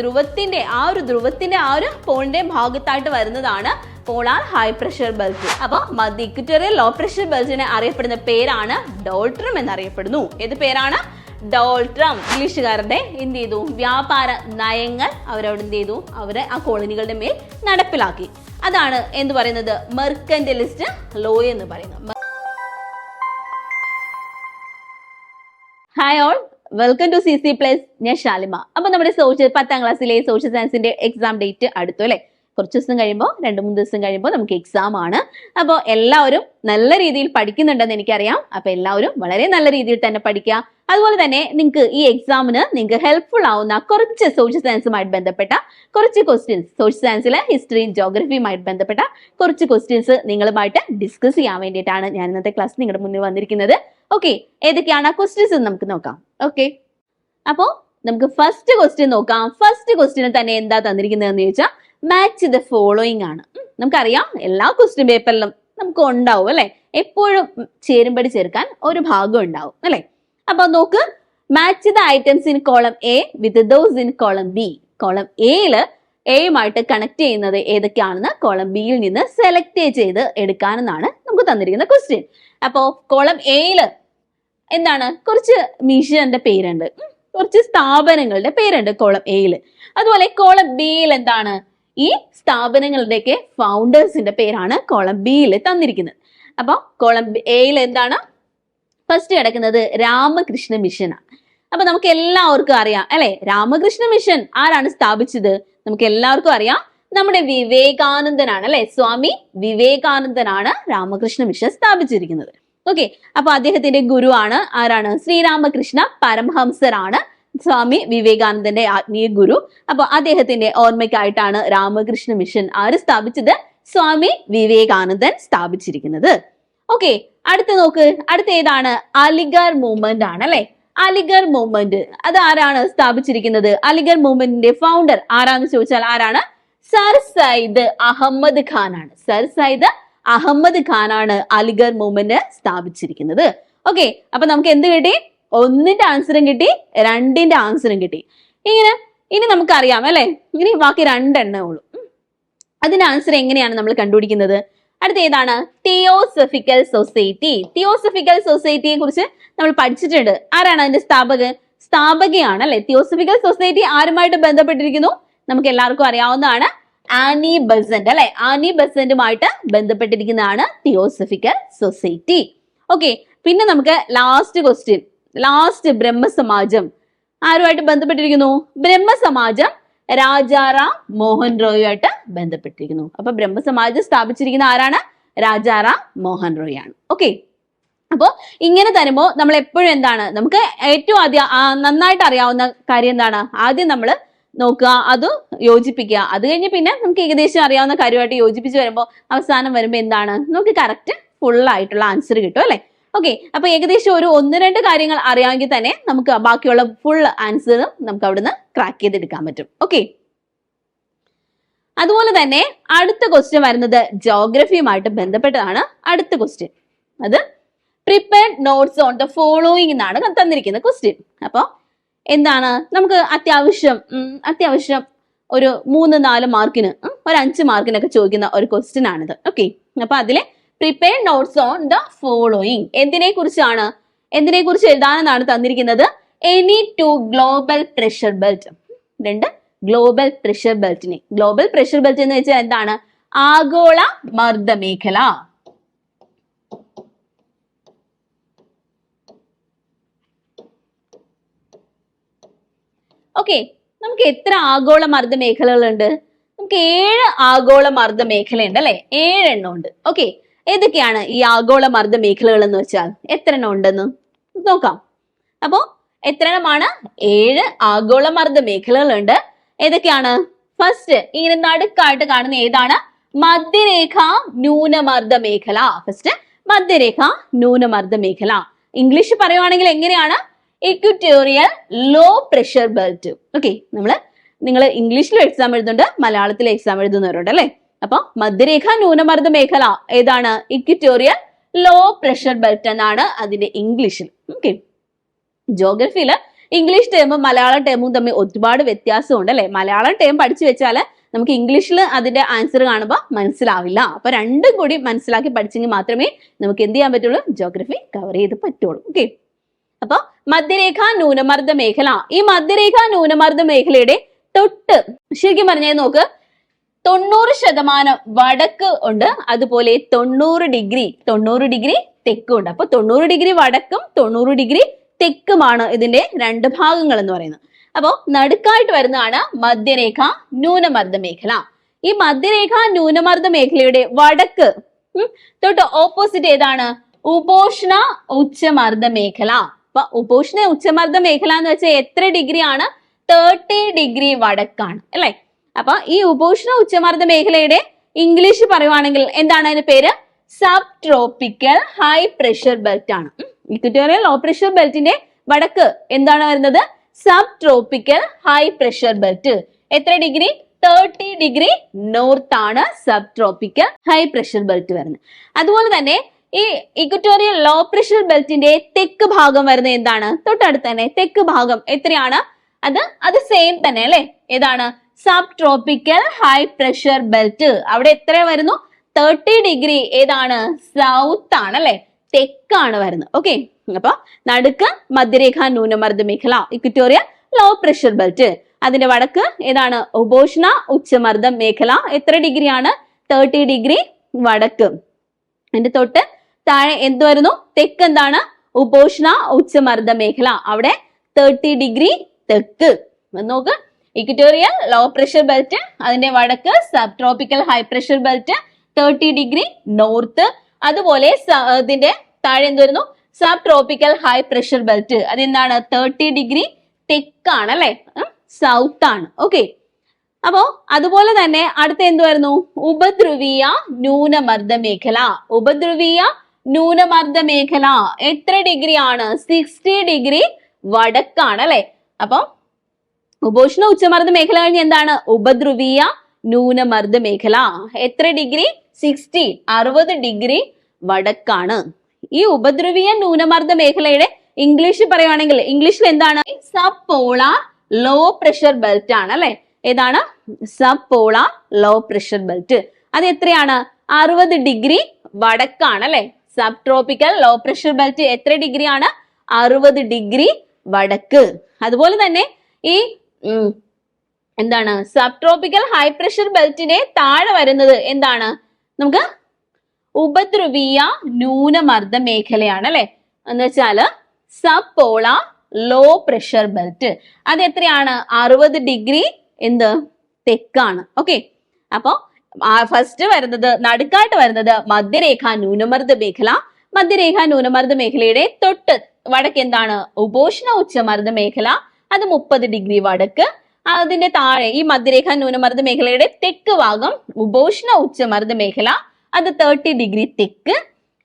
ധ്രുവത്തിന്റെ ആ ഒരു ധ്രുവത്തിന്റെ ആ ഒരു പോളിന്റെ ഭാഗത്തായിട്ട് വരുന്നതാണ് പോളാർ ഹൈ പ്രഷർ ബെൽറ്റ്. അപ്പൊ മധ്യ ഇക്വറ്റോറിയൽ ലോ പ്രഷർ ബെൽറ്റിനെ അറിയപ്പെടുന്ന പേരാണ് ഡോൾട്രം എന്നറിയപ്പെടുന്നു. ഏത് പേരാണ്? ഡോൾട്രം. ഇംഗ്ലീഷുകാരുടെ എന്ത് ചെയ്തു? വ്യാപാര നയങ്ങൾ അവരവിടെ എന്ത് ചെയ്തു? അവരെ ആ കോളനികളുടെ മേൽ നടപ്പിലാക്കി. അതാണ് എന്ത് പറയുന്നത്? മെർക്കന്റലിസ്റ്റ് ലോ എന്ന് പറയുന്നത്. Hi all welcome to C C plus ഞാൻ ഷാലിമ അപ്പൊ നമ്മുടെ സോഷ്യൽ പത്താം ക്ലാസ്സിലെ സോഷ്യൽ സയൻസിന്റെ എക്സാം ഡേറ്റ് അടുത്തു അല്ലെ? കുറച്ച് ദിവസം കഴിയുമ്പോൾ രണ്ട് മൂന്ന് ദിവസം കഴിയുമ്പോൾ നമുക്ക് എക്സാം ആണ്. അപ്പോൾ എല്ലാവരും നല്ല രീതിയിൽ പഠിക്കുന്നുണ്ടെന്ന് എനിക്കറിയാം. അപ്പൊ എല്ലാവരും വളരെ നല്ല രീതിയിൽ തന്നെ പഠിക്കുക. അതുപോലെ തന്നെ നിങ്ങൾക്ക് ഈ എക്സാമിന് നിങ്ങൾക്ക് ഹെൽപ്ഫുൾ ആവുന്ന കുറച്ച് സോഷ്യൽ സയൻസുമായിട്ട് ബന്ധപ്പെട്ട കുറച്ച് ക്വസ്റ്റ്യൻസ് സോഷ്യൽ സയൻസിലെ ഹിസ്റ്ററിയും ജോഗ്രഫിയുമായിട്ട് ബന്ധപ്പെട്ട കുറച്ച് ക്വസ്റ്റ്യൻസ് നിങ്ങളുമായിട്ട് ഡിസ്കസ് ചെയ്യാൻ വേണ്ടിയിട്ടാണ് ഞാൻ ഇന്നത്തെ ക്ലാസ് നിങ്ങളുടെ മുന്നിൽ വന്നിരിക്കുന്നത്. ഓക്കെ ഏതൊക്കെയാണ് ആ ക്വസ്റ്റ്യൻസ് നമുക്ക് നോക്കാം. ഓക്കെ അപ്പോ നമുക്ക് ഫസ്റ്റ് ക്വസ്റ്റ്യൻ നോക്കാം. ഫസ്റ്റ് ക്വസ്റ്റ്യന് തന്നെ എന്താ തന്നിരിക്കുന്നതെന്ന് ചോദിച്ചാൽ മാച്ച് ദ ഫോളോയിങ് ആണ്. നമുക്കറിയാം എല്ലാ ക്വസ്റ്റ്യൻ പേപ്പറിലും നമുക്ക് ഉണ്ടാവും അല്ലെ? എപ്പോഴും ചേരുമ്പടി ചേർക്കാൻ ഒരു ഭാഗം ഉണ്ടാവും അല്ലെ? അപ്പൊ നോക്ക് match the items in column A with those in column B column എയിൽ എയുമായിട്ട് കണക്ട് ചെയ്യുന്നത് ഏതൊക്കെയാണെന്ന് കോളം ബിയിൽ നിന്ന് സെലക്ട് ചെയ്ത് എടുക്കാനെന്നാണ് നമുക്ക് തന്നിരിക്കുന്ന ക്വസ്റ്റ്യൻ അപ്പോ കോളം എയിൽ എന്താണ്? കുറച്ച് മിഷന്റെ പേരുണ്ട്. കുറച്ച് സ്ഥാപനങ്ങളുടെ പേരുണ്ട് കോളം എയിൽ അതുപോലെ കോളം ബിയിൽ എന്താണ്? ഈ സ്ഥാപനങ്ങളുടെയൊക്കെ ഫൗണ്ടേഴ്സിന്റെ പേരാണ് കോളം ബിയിൽ തന്നിരിക്കുന്നത്. അപ്പോൾ കോളം എയിൽ എന്താണ്? ഫസ്റ്റ് കിടക്കുന്നത് രാമകൃഷ്ണ മിഷനാണ് അപ്പൊ നമുക്ക് എല്ലാവർക്കും അറിയാം അല്ലെ? രാമകൃഷ്ണ മിഷൻ ആരാണ് സ്ഥാപിച്ചത്? നമുക്ക് എല്ലാവർക്കും അറിയാം നമ്മുടെ വിവേകാനന്ദനാണ് അല്ലെ? സ്വാമി വിവേകാനന്ദനാണ് രാമകൃഷ്ണ മിഷൻ സ്ഥാപിച്ചിരിക്കുന്നത്. ഓക്കെ അപ്പൊ അദ്ദേഹത്തിന്റെ ഗുരുവാണ് ആരാണ്? ശ്രീരാമകൃഷ്ണ പരമഹംസരാണ്. സ്വാമി വിവേകാനന്ദന്റെ ആത്മീയ ഗുരു. അപ്പൊ അദ്ദേഹത്തിന്റെ ഓർമ്മയ്ക്കായിട്ടാണ് രാമകൃഷ്ണ മിഷൻ ആര് സ്ഥാപിച്ചത്? സ്വാമി വിവേകാനന്ദൻ സ്ഥാപിച്ചിരിക്കുന്നത്. ഓക്കെ അടുത്ത നോക്ക്. അടുത്ത ഏതാണ്? അലിഗർ മൂവ്മെന്റ് ആണ് അല്ലെ? അലിഗർ മൂവ്മെന്റ്. അത് ആരാണ് സ്ഥാപിച്ചിരിക്കുന്നത്? അലിഗർ മൂവ്മെന്റിന്റെ ഫൗണ്ടർ ആരാന്ന് ചോദിച്ചാൽ ആരാണ്? സർ സയ്യിദ് അഹമ്മദ് ഖാൻ ആണ് സർ സയ്യിദ് അഹമ്മദ് ഖാനാണ് അലിഗർ മൂവ്മെന്റ് സ്ഥാപിച്ചിരിക്കുന്നത്. ഓക്കെ അപ്പൊ നമുക്ക് എന്ത് കിട്ടി? ഒന്നിന്റെ ആൻസറും കിട്ടി രണ്ടിന്റെ ആൻസറും കിട്ടി. ഇങ്ങനെ ഇനി നമുക്ക് അറിയാം അല്ലെ? ഇനി ബാക്കി രണ്ടെണ്ണേ ഉള്ളൂ. അതിന്റെ ആൻസർ എങ്ങനെയാണ് നമ്മൾ കണ്ടുപിടിക്കുന്നത്? അടുത്ത ഏതാണ്? തിയോസഫിക്കൽ സൊസൈറ്റി തിയോസഫിക്കൽ സൊസൈറ്റിയെ കുറിച്ച് നമ്മൾ പഠിച്ചിട്ടുണ്ട്. ആരാണ് അതിന്റെ സ്ഥാപക സ്ഥാപകയാണ് അല്ലെ? തിയോസഫിക്കൽ സൊസൈറ്റി ആരുമായിട്ട് ബന്ധപ്പെട്ടിരിക്കുന്നു? നമുക്ക് എല്ലാവർക്കും അറിയാവുന്നതാണ് ആനി ബസന്റ് അല്ലെ? ആനി ബസന്റുമായിട്ട് ബന്ധപ്പെട്ടിരിക്കുന്നതാണ് തിയോസഫിക്കൽ സൊസൈറ്റി. ഓക്കെ പിന്നെ നമുക്ക് ലാസ്റ്റ് ക്വസ്റ്റ്യൻ ലാസ്റ്റ് ബ്രഹ്മസമാജം. ആരുമായിട്ട് ബന്ധപ്പെട്ടിരിക്കുന്നു? ബ്രഹ്മസമാജം രാജാറാം മോഹൻ റോയുമായിട്ട് ബന്ധപ്പെട്ടിരിക്കുന്നു. അപ്പൊ ബ്രഹ്മസമാജം സ്ഥാപിച്ചിരിക്കുന്ന ആരാണ്? രാജാറാം മോഹൻ റോയ് ആണ് ഓക്കെ അപ്പോ ഇങ്ങനെ തരുമ്പോ നമ്മൾ എപ്പോഴും എന്താണ്? നമുക്ക് ഏറ്റവും ആദ്യം നന്നായിട്ട് അറിയാവുന്ന കാര്യം എന്താണ്? ആദ്യം നമ്മൾ നോക്കുക അത് യോജിപ്പിക്കുക. അത് കഴിഞ്ഞ് പിന്നെ നമുക്ക് ഏകദേശം അറിയാവുന്ന കാര്യമായിട്ട് യോജിപ്പിച്ച് വരുമ്പോൾ അവസാനം വരുമ്പോൾ എന്താണ്? നമുക്ക് കറക്റ്റ് ഫുൾ ആയിട്ടുള്ള ആൻസർ കിട്ടും അല്ലേ? ഓക്കെ അപ്പൊ ഏകദേശം ഒരു ഒന്ന് രണ്ട് കാര്യങ്ങൾ അറിയാമെങ്കിൽ തന്നെ നമുക്ക് ബാക്കിയുള്ള ഫുൾ ആൻസറും നമുക്ക് അവിടുന്ന് ക്രാക്ക് ചെയ്തെടുക്കാൻ പറ്റും. ഓക്കെ അതുപോലെ തന്നെ അടുത്ത ക്വസ്റ്റ്യൻ വരുന്നത് ജോഗ്രഫിയുമായിട്ട് ബന്ധപ്പെട്ടതാണ് അടുത്ത ക്വസ്റ്റ്യൻ അത് prepared notes on the following എന്നാണ് തന്നിരിക്കുന്ന ക്വസ്റ്റ്യൻ അപ്പോൾ എന്താണ്? നമുക്ക് അത്യാവശ്യം അത്യാവശ്യം ഒരു മൂന്ന് നാല് മാർക്കിന് ഒരു അഞ്ച് മാർക്കിനൊക്കെ ചോദിക്കുന്ന ഒരു ക്വസ്റ്റ്യൻ ആണിത്. ഓക്കെ അപ്പൊ അതിലെ prepare notes on the following എന്തിനെ കുറിച്ചാണ്? എന്തിനെ കുറിച്ച് എഴുതാനെന്നാണ് തന്നിരിക്കുന്നത്? Any two global pressure belt രണ്ട് ഗ്ലോബൽ പ്രഷർ ബെൽറ്റിനെ ഗ്ലോബൽ പ്രഷർ ബെൽറ്റ് എന്ന് വെച്ചാൽ എന്താണ്? ആഗോള മർദ്ദ മേഖല ഓക്കെ നമുക്ക് എത്ര ആഗോള മർദ്ദ മേഖലകളുണ്ട്? നമുക്ക് ഏഴ് ആഗോള മർദ്ദ മേഖലയുണ്ട് അല്ലെ? ഏഴെണ്ണം ഉണ്ട്. ഓക്കെ ഏതൊക്കെയാണ് ഈ ആഗോള മർദ്ദ മേഖലകൾ എന്ന് വെച്ചാൽ? എത്ര എണ്ണം ഉണ്ടെന്ന്? നോക്കാം. അപ്പോ എത്ര എണ്ണമാണ്? ഏഴ് ആഗോള മർദ്ദ മേഖലകളുണ്ട്. ഏതൊക്കെയാണ്? ഫസ്റ്റ് ഇങ്ങനെ നടുക്കായിട്ട് കാണുന്ന ഏതാണ്? മധ്യരേഖ ന്യൂനമർദ്ദ മേഖല. ഫസ്റ്റ് മധ്യരേഖ ന്യൂനമർദ്ദ മേഖല. ഇംഗ്ലീഷ് പറയുവാണെങ്കിൽ എങ്ങനെയാണ്? Equatorial low pressure belt okay നമ്മൾ നിങ്ങൾ ഇംഗ്ലീഷിലും എക്സാം എഴുതുന്നുണ്ട് മലയാളത്തിൽ എക്സാം എഴുതുന്നവരുണ്ട് അല്ലെ? അപ്പൊ മധ്യരേഖ ന്യൂനമർദ്ദ മേഖല ഏതാണ്? ഇക്വിറ്റോറിയൽ ലോ പ്രഷർ ബെൽറ്റ് എന്നാണ് അതിന്റെ ഇംഗ്ലീഷിൽ ഓക്കെ ജോഗ്രഫിയിൽ ഇംഗ്ലീഷ് ടേമും മലയാളം ടേമും തമ്മിൽ ഒരുപാട് വ്യത്യാസമുണ്ട് അല്ലെ? മലയാളം ടേം പഠിച്ചു വെച്ചാൽ നമുക്ക് ഇംഗ്ലീഷിൽ അതിന്റെ ആൻസർ കാണുമ്പോൾ മനസ്സിലാവില്ല. അപ്പൊ രണ്ടും കൂടി മനസ്സിലാക്കി പഠിച്ചെങ്കിൽ മാത്രമേ നമുക്ക് എന്ത് ചെയ്യാൻ പറ്റുള്ളൂ? ജോഗ്രഫി കവർ ചെയ്ത് പറ്റുള്ളൂ. ഓക്കെ അപ്പൊ മധ്യരേഖ ന്യൂനമർദ്ദ മേഖല. ഈ മധ്യരേഖ ന്യൂനമർദ്ദ മേഖലയുടെ തൊട്ട് ശരിക്കും പറഞ്ഞാൽ നോക്ക് തൊണ്ണൂറ് ശതമാനം വടക്ക് ഉണ്ട് അതുപോലെ തൊണ്ണൂറ് ഡിഗ്രി തൊണ്ണൂറ് ഡിഗ്രി തെക്കും ഉണ്ട്. അപ്പൊ തൊണ്ണൂറ് ഡിഗ്രി വടക്കും തൊണ്ണൂറ് ഡിഗ്രി തെക്കുമാണ് ഇതിന്റെ രണ്ട് ഭാഗങ്ങൾ എന്ന് പറയുന്നത്. അപ്പോ നടുക്കായിട്ട് വരുന്നതാണ് മധ്യരേഖ ന്യൂനമർദ്ദ മേഖല. ഈ മധ്യരേഖ ന്യൂനമർദ്ദ മേഖലയുടെ വടക്ക് തൊട്ട് ഓപ്പോസിറ്റ് ഏതാണ്? ഉപോഷ്ണ ഉച്ചമർദ്ദ മേഖല. അപ്പൊ ഉപോഷ്ണ ഉച്ചമർദ്ദ മേഖല എന്ന് വെച്ചാൽ എത്ര ഡിഗ്രി ആണ്? തേർട്ടി ഡിഗ്രി വടക്കാണ് അല്ലെ? അപ്പൊ ഈ ഉപോഷ്ണ ഉച്ചമർദ്ദ മേഖലയുടെ ഇംഗ്ലീഷ് പറയുവാണെങ്കിൽ എന്താണ് അതിന്റെ പേര്? Sub tropical high pressure belt ആണ് ഇക്വറ്റോറിയൽ ലോ പ്രഷർ ബെൽറ്റിന്റെ വടക്ക് എന്താണ് വരുന്നത്? Sub tropical high pressure belt എത്ര ഡിഗ്രി തേർട്ടി ഡിഗ്രി നോർത്ത് ആണ് sub tropical high pressure belt വരുന്നത്. അതുപോലെ തന്നെ ഈ ഇക്വറ്റോറിയൽ ലോ പ്രഷർ ബെൽറ്റിന്റെ തെക്ക് ഭാഗം വരുന്നത് എന്താണ്? തൊട്ടടുത്ത് തന്നെ തെക്ക് ഭാഗം എത്രയാണ്? അത് അത് സെയിം തന്നെ അല്ലെ? ഏതാണ്? Sub tropical high pressure belt അവിടെ എത്ര വരുന്നു? തേർട്ടി ഡിഗ്രി ഏതാണ്? സൗത്ത് ആണ് അല്ലെ? തെക്കാണ് വരുന്നത്. ഓക്കെ അപ്പൊ നടുക്ക് മധ്യരേഖ ന്യൂനമർദ്ദ മേഖല ഇക്വറ്റോറിയൽ ലോ പ്രഷർ ബെൽറ്റ് അതിന്റെ വടക്ക് ഏതാണ്? ഉപോഷ്ണ ഉച്ചമർദ്ദം മേഖല. എത്ര ഡിഗ്രിയാണ് തേർട്ടി ഡിഗ്രി വടക്ക്. അതിന്റെ തൊട്ട് താഴെ എന്ത് വരുന്നു തെക്ക് എന്താണ് ഉപോഷ്ണ ഉച്ചമർദ്ദ മേഖല അവിടെ തേർട്ടി ഡിഗ്രി തെക്ക്. നോക്ക്. ഇക്വറ്റോറിയൽ ലോ പ്രഷർ ബെൽറ്റ് അതിന്റെ വടക്ക് sub tropical high pressure belt thirty degree north അതുപോലെ ഇതിന്റെ താഴെ എന്ത് വരുന്നു sub tropical high pressure belt അതെന്താണ്? തേർട്ടി ഡിഗ്രി തെക്കാണ് അല്ലെ? സൗത്ത് ആണ്. ഓക്കെ അപ്പോ അതുപോലെ തന്നെ അടുത്ത എന്തുവായിരുന്നു ഉപദ്രവീയ ന്യൂനമർദ്ദ മേഖല ഉപദ്രവീയ ന്യൂനമർദ്ദ മേഖല എത്ര ഡിഗ്രി ആണ് സിക്സ്റ്റി ഡിഗ്രി വടക്കാണ് അല്ലെ? അപ്പം ഉപോഷ്ണ ഉച്ചമർദ്ദ മേഖല കഴിഞ്ഞ് എന്താണ്? ഉപദ്രുവീയ ന്യൂനമർദ്ദ മേഖല എത്ര ഡിഗ്രി? സിക്സ്റ്റി അറുപത് ഡിഗ്രി വടക്കാണ്. ഈ ഉപദ്രവീയ ന്യൂനമർദ്ദ മേഖലയുടെ ഇംഗ്ലീഷിൽ പറയുവാണെങ്കിൽ ഇംഗ്ലീഷിൽ എന്താണ്? Sub polar low pressure belt ആണ് അല്ലെ? ഏതാണ്? Sub polar low pressure belt അത് എത്രയാണ്? അറുപത് ഡിഗ്രി വടക്കാണ് അല്ലെ? Sub tropical low pressure belt എത്ര ഡിഗ്രി ആണ് അറുപത് ഡിഗ്രി വടക്ക്. അതുപോലെ തന്നെ ഈ എന്താണ്? സബ് ട്രോപ്പിക്കൽ ഹൈ പ്രഷർ ബെൽറ്റിന്റെ താഴെ വരുന്നത് എന്താണ്? നമുക്ക് ഉപദ്രവീയ ന്യൂനമർദ്ദ മേഖലയാണ് അല്ലെ? എന്ന് വെച്ചാൽ സബ് പോള ലോ പ്രഷർ ബെൽറ്റ് അത് എത്രയാണ് അറുപത് ഡിഗ്രി എന്ത്? തെക്കാണ്. ഓക്കെ അപ്പോ ഫസ്റ്റ് വരുന്നത് നടുക്കായിട്ട് വരുന്നത് മധ്യരേഖ ന്യൂനമർദ്ദ മേഖല. മധ്യരേഖ ന്യൂനമർദ്ദ മേഖലയുടെ തൊട്ട് വടക്ക് എന്താണ്? ഉപോഷ്ണ ഉച്ചമർദ്ദ മേഖല. അത് മുപ്പത് ഡിഗ്രി വടക്ക്. അതിന്റെ താഴെ ഈ മധ്യരേഖ ന്യൂനമർദ്ദ മേഖലയുടെ തെക്ക് ഭാഗം ഉപോഷ്ണ ഉച്ചമർദ്ദ മേഖല. അത് തേർട്ടി ഡിഗ്രി തെക്ക്.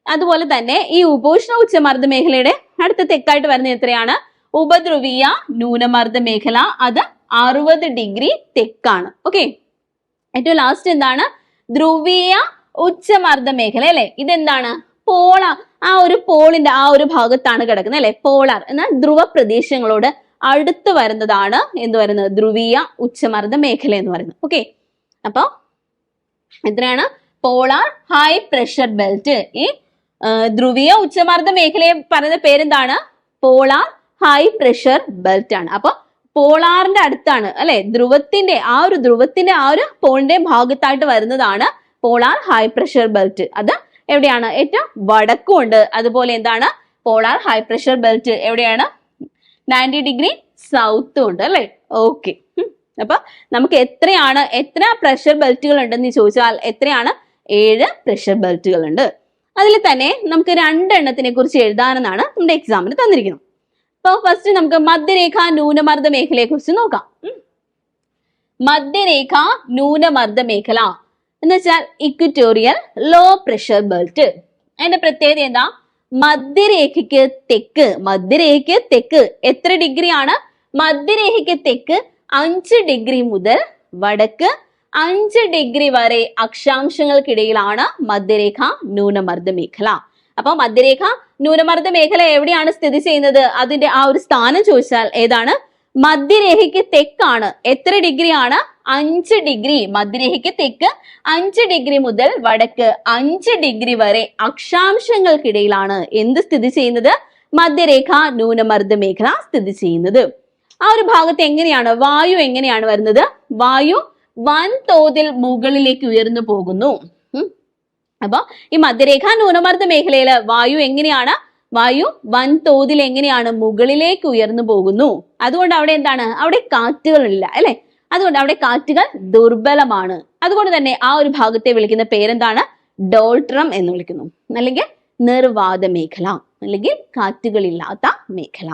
അതുപോലെ തന്നെ ഈ ഉപോഷ്ണ ഉച്ചമർദ്ദ മേഖലയുടെ അടുത്ത തെക്കായിട്ട് വരുന്നത് എത്രയാണ്? ഉപദ്രുവീയ ന്യൂനമർദ്ദ മേഖല. അത് അറുപത് ഡിഗ്രി തെക്കാണ്. ഓക്കെ ഏറ്റവും ലാസ്റ്റ് എന്താണ്? ധ്രുവീയ ഉച്ചമർദ്ദ മേഖല അല്ലെ? ഇതെന്താണ്? പോളാർ. ആ ഒരു പോളിന്റെ ആ ഒരു ഭാഗത്താണ് കിടക്കുന്നത് അല്ലെ? പോളാർ. എന്നാൽ ധ്രുവ പ്രദേശങ്ങളോട് അടുത്ത് വരുന്നതാണ് എന്ത് പറയുന്നത്? ധ്രുവീയ ഉച്ചമർദ്ദ മേഖല എന്ന് പറയുന്നത്. ഓക്കെ അപ്പൊ എത്രയാണ്? പോളാർ ഹൈ പ്രഷർ ബെൽറ്റ് ഈ ധ്രുവീയ ഉച്ചമർദ്ദ മേഖലയെ പറയുന്ന പേരെന്താണ്? പോളാർ ഹൈ പ്രഷർ ബെൽറ്റ് ആണ്. അപ്പൊ പോളാറിന്റെ അടുത്താണ് അല്ലെ? ധ്രുവത്തിന്റെ ആ ഒരു ധ്രുവത്തിന്റെ ആ ഒരു പോളിന്റെ ഭാഗത്തായിട്ട് വരുന്നതാണ് പോളാർ ഹൈ പ്രഷർ ബെൽറ്റ് അത് എവിടെയാണ്? ഏറ്റവും വടക്കും ഉണ്ട്. അതുപോലെ എന്താണ്? പോളാർ ഹൈ പ്രഷർ ബെൽറ്റ് എവിടെയാണ്? നയന്റി ഡിഗ്രി സൗത്തും ഉണ്ട് അല്ലെ? ഓക്കെ അപ്പൊ നമുക്ക് എത്രയാണ് എത്ര പ്രഷർ ബെൽറ്റുകൾ ഉണ്ടെന്ന് ചോദിച്ചാൽ എത്രയാണ്? ഏഴ് പ്രഷർ ബെൽറ്റുകൾ ഉണ്ട്. അതിൽ തന്നെ നമുക്ക് രണ്ടെണ്ണത്തിനെ കുറിച്ച് എഴുതാനെന്നാണ് നമ്മുടെ എക്സാമിന് തന്നിരിക്കുന്നത്. അപ്പോൾ ഫസ്റ്റ് നമുക്ക് മധ്യരേഖ ന്യൂനമർദ്ദ മേഖലയെ കുറിച്ച് നോക്കാം മധ്യരേഖ ന്യൂനമർദ്ദ മേഖല. എന്ന് വെച്ചാൽ ഇക്വറ്റോറിയൽ ലോ പ്രഷർ ബെൽറ്റ് അതിന്റെ പ്രത്യേകത എന്താ? മധ്യരേഖയ്ക്ക് തെക്ക് മധ്യരേഖയ്ക്ക് തെക്ക്. എത്ര ഡിഗ്രിയാണ് മധ്യരേഖയ്ക്ക് തെക്ക് അഞ്ച് ഡിഗ്രി മുതൽ വടക്ക് അഞ്ച് ഡിഗ്രി വരെ അക്ഷാംശങ്ങൾക്കിടയിലാണ് മധ്യരേഖ ന്യൂനമർദ്ദ മേഖല. അപ്പൊ മധ്യരേഖ ന്യൂനമർദ്ദ മേഖല എവിടെയാണ് സ്ഥിതി ചെയ്യുന്നത്? അതിന്റെ ആ ഒരു സ്ഥാനം ചോദിച്ചാൽ ഏതാണ്? മധ്യരേഖയ്ക്ക് തെക്കാണ്. എത്ര ഡിഗ്രിയാണ്? അഞ്ച് ഡിഗ്രി. മധ്യരേഖയ്ക്ക് തെക്ക് അഞ്ച് ഡിഗ്രി മുതൽ വടക്ക് അഞ്ച് ഡിഗ്രി വരെ അക്ഷാംശങ്ങൾക്കിടയിലാണ് എന്ത് സ്ഥിതി ചെയ്യുന്നത്? മധ്യരേഖ ന്യൂനമർദ്ദ മേഖല സ്ഥിതി ചെയ്യുന്നത്. ആ ഒരു ഭാഗത്ത് എങ്ങനെയാണ്? വായു എങ്ങനെയാണ് വരുന്നത്? വായു വൻതോതിൽ മുകളിലേക്ക് ഉയർന്നു പോകുന്നു. അപ്പൊ ഈ മധ്യരേഖ ന്യൂനമർദ്ദ മേഖലയിൽ വായു എങ്ങനെയാണ്? വായു വൻതോതിൽ എങ്ങനെയാണ് മുകളിലേക്ക് ഉയർന്നു പോകുന്നു? അതുകൊണ്ട് അവിടെ എന്താണ്? അവിടെ കാറ്റുകളില്ല അല്ലെ? അതുകൊണ്ട് അവിടെ കാറ്റുകൾ ദുർബലമാണ്. അതുകൊണ്ട് തന്നെ ആ ഒരു ഭാഗത്തെ വിളിക്കുന്ന പേരെന്താണ്? ഡോൾട്രം എന്ന് വിളിക്കുന്നു. അല്ലെങ്കിൽ നിർവാത മേഖല അല്ലെങ്കിൽ കാറ്റുകളില്ലാത്ത മേഖല.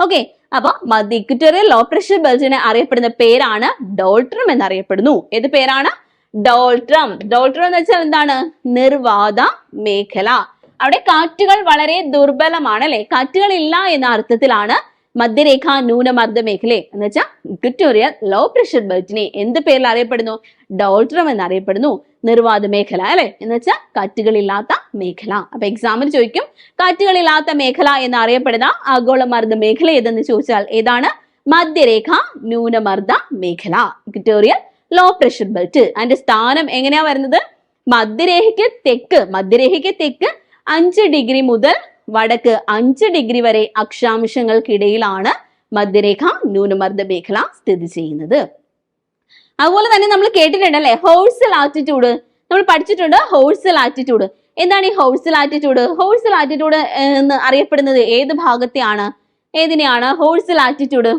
ഓക്കെ അപ്പൊ ഇക്വറ്റോറിയൽ ലോ പ്രഷർ ബെൽറ്റിനെ അറിയപ്പെടുന്ന പേരാണ് ഡോൾട്രം എന്നറിയപ്പെടുന്നു. ഏത് പേരാണ്? ഡോൾട്രം ഡോൾട്രം എന്ന് വെച്ചാൽ എന്താണ്? നിർവാത മേഖല. അവിടെ കാറ്റുകൾ വളരെ ദുർബലമാണ് അല്ലെ? കാറ്റുകൾ ഇല്ല എന്ന അർത്ഥത്തിലാണ് മധ്യരേഖ ന്യൂനമർദ്ദ മേഖല. എന്ന് വെച്ചാൽ ഇക്വറ്റോറിയൽ ലോ പ്രഷർ ബെൽറ്റിനെ എന്ത് പേരിൽ അറിയപ്പെടുന്നു? ഡോൾട്രം എന്നറിയപ്പെടുന്നു. നിർവാത മേഖല അല്ലെ? എന്ന് വെച്ചാൽ കാറ്റുകളില്ലാത്ത മേഖല. അപ്പൊ എക്സാമിന് ചോദിക്കും. കാറ്റുകളില്ലാത്ത മേഖല എന്ന് അറിയപ്പെടുന്ന ആഗോളമർദ്ദ മേഖല ഏതെന്ന് ചോദിച്ചാൽ ഏതാണ്? മധ്യരേഖ ന്യൂനമർദ്ദ മേഖല. ഇക്വറ്റോറിയൽ ലോ പ്രഷർ ബെൽറ്റ് അതിന്റെ സ്ഥാനം എങ്ങനെയാ വരുന്നത്? മധ്യരേഖയ്ക്ക് തെക്ക് മധ്യരേഖയ്ക്ക് തെക്ക് അഞ്ച് ഡിഗ്രി മുതൽ വടക്ക് അഞ്ച് ഡിഗ്രി വരെ അക്ഷാംശങ്ങൾക്കിടയിലാണ് മധ്യരേഖ ന്യൂനമർദ്ദ മേഖല സ്ഥിതി ചെയ്യുന്നത്. അതുപോലെ തന്നെ നമ്മൾ കേട്ടിട്ടുണ്ട് അല്ലെ? ഹോഴ്സൽ ആറ്റിറ്റ്യൂഡ് നമ്മൾ പഠിച്ചിട്ടുണ്ട് ഹോഴ്സൽ ആറ്റിറ്റ്യൂഡ് എന്താണ് ഈ ഹോഴ്സൽ ആറ്റിറ്റ്യൂഡ് ഹോഴ്സൽ ആറ്റിറ്റ്യൂഡ് എന്ന് അറിയപ്പെടുന്നത് ഏത് ഭാഗത്തെയാണ്? ഏതിനെയാണ്? ഹോഴ്സൽ ആറ്റിറ്റ്യൂഡ്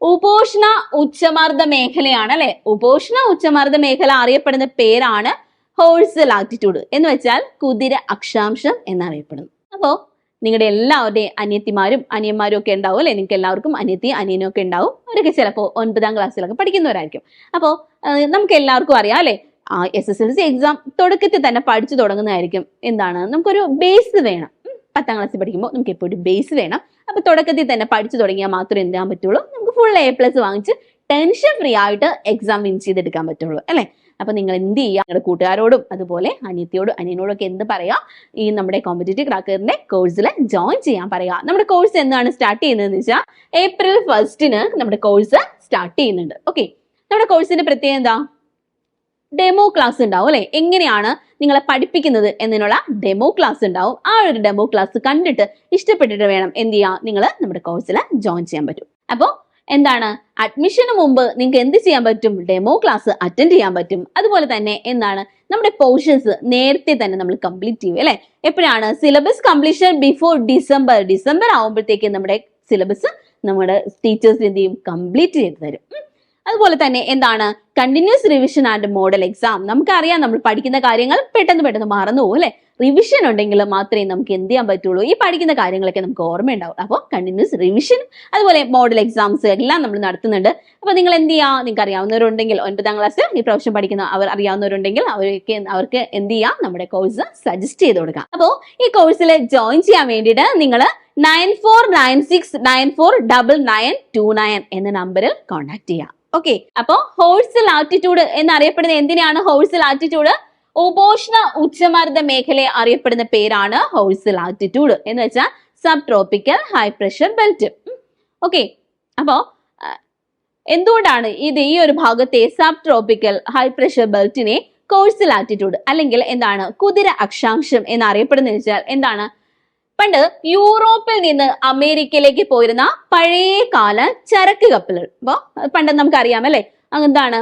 ഉപോഷ്ണ ഉച്ചമർദ്ദ മേഖലയാണ് അല്ലെ? ഉപോഷ്ണ ഉച്ചമർദ്ദ മേഖല അറിയപ്പെടുന്ന പേരാണ് ഹോഴ്സൽ ആറ്റിറ്റ്യൂഡ് എന്ന് വെച്ചാൽ കുതിര അക്ഷാംശം എന്നറിയപ്പെടുന്നു. അപ്പോ നിങ്ങളുടെ എല്ലാവരുടെയും അനിയത്തിമാരും അനിയന്മാരും ഒക്കെ ഉണ്ടാവും അല്ലെ? നിങ്ങൾക്ക് എല്ലാവർക്കും അനിയത്തി അനിയനും ഒക്കെ ഉണ്ടാവും. അവരൊക്കെ ചിലപ്പോൾ ഒൻപതാം ക്ലാസ്സിലൊക്കെ പഠിക്കുന്നവരായിരിക്കും. അപ്പോൾ നമുക്ക് എല്ലാവർക്കും അറിയാം അല്ലെ? S S L C exam തുടക്കത്തിൽ തന്നെ പഠിച്ചു തുടങ്ങുന്നതായിരിക്കും. എന്താണ്? നമുക്കൊരു ബേസ് വേണം. പത്താം ക്ലാസ്സിൽ പഠിക്കുമ്പോൾ നമുക്ക് എപ്പോഴും ബേസ് വേണം. അപ്പൊ തുടക്കത്തിൽ തന്നെ പഠിച്ചു തുടങ്ങിയാൽ മാത്രമേ എന്ത് ചെയ്യാൻ പറ്റുള്ളൂ? നമുക്ക് ഫുൾ എ പ്ലസ് വാങ്ങിച്ച് ടെൻഷൻ ഫ്രീ ആയിട്ട് എക്സാം വിൻ ചെയ്തെടുക്കാൻ പറ്റുള്ളൂ അല്ലെ? അപ്പൊ നിങ്ങൾ എന്ത് ചെയ്യുക? നിങ്ങളുടെ കൂട്ടുകാരോടും അതുപോലെ അനിയത്തിയോടും അനിയനോടും ഒക്കെ എന്ത് പറയാ ഈ നമ്മുടെ കോമ്പറ്റേറ്റീവ് ക്രാക്കറിന്റെ കോഴ്സിൽ ജോയിൻ ചെയ്യാൻ പറയുക. നമ്മുടെ കോഴ്സ് എന്താണ് സ്റ്റാർട്ട് ചെയ്യുന്നതെന്ന് വെച്ചാൽ ഏപ്രിൽ ഫസ്റ്റിന് നമ്മുടെ കോഴ്സ് സ്റ്റാർട്ട് ചെയ്യുന്നുണ്ട്. ഓക്കെ നമ്മുടെ കോഴ്സിന്റെ പ്രത്യേകത എന്താ? ഡെമോ ക്ലാസ് ഉണ്ടാവും അല്ലെ? എങ്ങനെയാണ് നിങ്ങളെ പഠിപ്പിക്കുന്നത് എന്നതിനുള്ള ഡെമോ ക്ലാസ് ഉണ്ടാവും. ആ ഒരു ഡെമോ ക്ലാസ് കണ്ടിട്ട് ഇഷ്ടപ്പെട്ടിട്ട് വേണം എന്ത് ചെയ്യാം നിങ്ങൾ നമ്മുടെ കോഴ്സിൽ ജോയിൻ ചെയ്യാൻ പറ്റും. അപ്പോൾ എന്താണ്? അഡ്മിഷന് മുമ്പ് നിങ്ങൾക്ക് എന്ത് ചെയ്യാൻ പറ്റും? ഡെമോ ക്ലാസ് അറ്റൻഡ് ചെയ്യാൻ പറ്റും. അതുപോലെ തന്നെ എന്താണ്? നമ്മുടെ പോർഷൻസ് നേരത്തെ തന്നെ നമ്മൾ കംപ്ലീറ്റ് ചെയ്യും അല്ലെ? എപ്പോഴാണ്? Syllabus completion before December December ആവുമ്പോഴത്തേക്ക് നമ്മുടെ സിലബസ് നമ്മുടെ ടീച്ചേഴ്സ് എന്ത് ചെയ്യും? കംപ്ലീറ്റ് ചെയ്ത് തരും. അതുപോലെ തന്നെ എന്താണ്? Continuous revision and model exam നമുക്കറിയാം നമ്മൾ പഠിക്കുന്ന കാര്യങ്ങൾ പെട്ടെന്ന് പെട്ടെന്ന് മറന്നു പോകും അല്ലെ? റിവിഷൻ ഉണ്ടെങ്കിൽ മാത്രമേ നമുക്ക് എന്ത് ചെയ്യാൻ പറ്റുള്ളൂ? ഈ പഠിക്കുന്ന കാര്യങ്ങളൊക്കെ നമുക്ക് ഓർമ്മയുണ്ടാവും. അപ്പോൾ കണ്ടിന്യൂസ് റിവിഷൻ അതുപോലെ മോഡൽ എക്സാംസ് എല്ലാം നമ്മൾ നടത്തുന്നുണ്ട്. അപ്പോൾ നിങ്ങൾ എന്ത് ചെയ്യാം? നിങ്ങൾക്ക് അറിയാവുന്നവരുണ്ടെങ്കിൽ ഒൻപതാം ക്ലാസ് ഈ പ്രൊഫഷൻ പഠിക്കുന്ന അവർ അറിയാവുന്നവരുണ്ടെങ്കിൽ അവർക്ക് അവർക്ക് എന്ത് ചെയ്യാം? നമ്മുടെ കോഴ്സ് സജസ്റ്റ് ചെയ്ത് കൊടുക്കാം. അപ്പോൾ ഈ കോഴ്സിൽ ജോയിൻ ചെയ്യാൻ വേണ്ടിയിട്ട് നിങ്ങൾ nine four nine six nine four double nine two nine എന്ന നമ്പറിൽ കോൺടാക്ട് ചെയ്യാം. ഓക്കെ അപ്പോ ഹോഴ്സൽ ആറ്റിറ്റ്യൂഡ് എന്നറിയപ്പെടുന്ന എന്തിനാണ് ഹോഴ്സ് ലാറ്റിറ്റ്യൂഡ് ഉപോഷ്ണ ഉച്ചമർദ്ദ മേഖലയെ അറിയപ്പെടുന്ന പേരാണ് ഹോഴ്സ് ലാറ്റിറ്റ്യൂഡ് എന്ന് വെച്ചാൽ sub tropical high pressure belt okay അപ്പോ എന്തുകൊണ്ടാണ് ഇത് ഈ ഒരു ഭാഗത്തെ സബ് ട്രോപ്പിക്കൽ ഹൈ പ്രഷർ ബെൽറ്റിനെ കോഴ്സൽ ലാറ്റിറ്റ്യൂഡ് അല്ലെങ്കിൽ എന്താണ് കുതിര അക്ഷാംശം എന്നറിയപ്പെടുന്ന വെച്ചാൽ എന്താണ്? പണ്ട് യൂറോപ്പിൽ നിന്ന് അമേരിക്കയിലേക്ക് പോയിരുന്ന പഴയ കാല ചരക്ക് കപ്പലുകൾ. അപ്പൊ പണ്ട് നമുക്കറിയാം അല്ലെ? എന്താണ്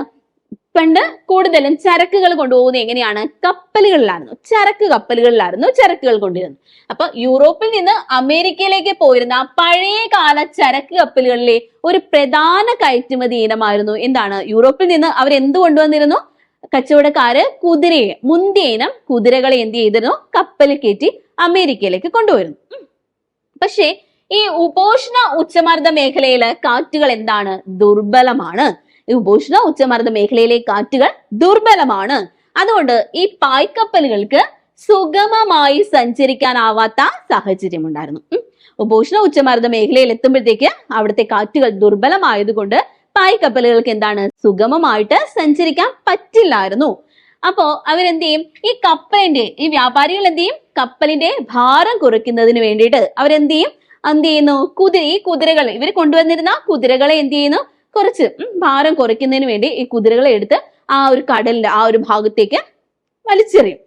പണ്ട് കൂടുതലും ചരക്കുകൾ കൊണ്ടുപോകുന്നത് എങ്ങനെയാണ്? കപ്പലുകളിലായിരുന്നു. ചരക്ക് കപ്പലുകളിലായിരുന്നു ചരക്കുകൾ കൊണ്ടുവരുന്നത്. അപ്പൊ യൂറോപ്പിൽ നിന്ന് അമേരിക്കയിലേക്ക് പോയിരുന്ന പഴയ കാല ചരക്ക് കപ്പലുകളിലെ ഒരു പ്രധാന കയറ്റുമതി ഇനമായിരുന്നു. എന്താണ്? യൂറോപ്പിൽ നിന്ന് അവർ എന്ത് കൊണ്ടുവന്നിരുന്നു? കച്ചവടക്കാര് കുതിരയെ മുന്തിയ ഇനം കുതിരകളെ എന്ത് ചെയ്തിരുന്നു? കപ്പലിൽ കയറ്റി അമേരിക്കയിലേക്ക് കൊണ്ടുവരുന്നു. പക്ഷേ ഈ ഉപോഷണ ഉച്ചമർദ്ദ മേഖലയിലെ കാറ്റുകൾ എന്താണ്? ദുർബലമാണ്. ഈ ഉപോഷണ ഉച്ചമർദ്ദ മേഖലയിലെ കാറ്റുകൾ ദുർബലമാണ്. അതുകൊണ്ട് ഈ പായ്ക്കപ്പലുകൾക്ക് സുഗമമായി സഞ്ചരിക്കാനാവാത്ത സാഹചര്യം ഉണ്ടായിരുന്നു. ഉപോഷ്ണ ഉച്ചമർദ്ദ മേഖലയിൽ എത്തുമ്പോഴത്തേക്ക് അവിടുത്തെ കാറ്റുകൾ ദുർബലമായതുകൊണ്ട് പായ്ക്കപ്പലുകൾക്ക് എന്താണ് സുഗമമായിട്ട് സഞ്ചരിക്കാൻ പറ്റില്ലായിരുന്നു. അപ്പോ അവരെന്ത് ചെയ്യും? ഈ കപ്പലിന്റെ ഈ വ്യാപാരികൾ എന്ത് ചെയ്യും? കപ്പലിന്റെ ഭാരം കുറയ്ക്കുന്നതിന് വേണ്ടിയിട്ട് അവരെന്ത് ചെയ്യും? എന്ത് ചെയ്യുന്നു? കുതിര ഈ കുതിരകൾ ഇവർ കൊണ്ടുവന്നിരുന്ന കുതിരകളെ എന്ത് ചെയ്യുന്നു? കുറച്ച് ഭാരം കുറയ്ക്കുന്നതിന് വേണ്ടി ഈ കുതിരകളെ എടുത്ത് ആ ഒരു കടലിന്റെ ആ ഒരു ഭാഗത്തേക്ക് വലിച്ചെറിയും.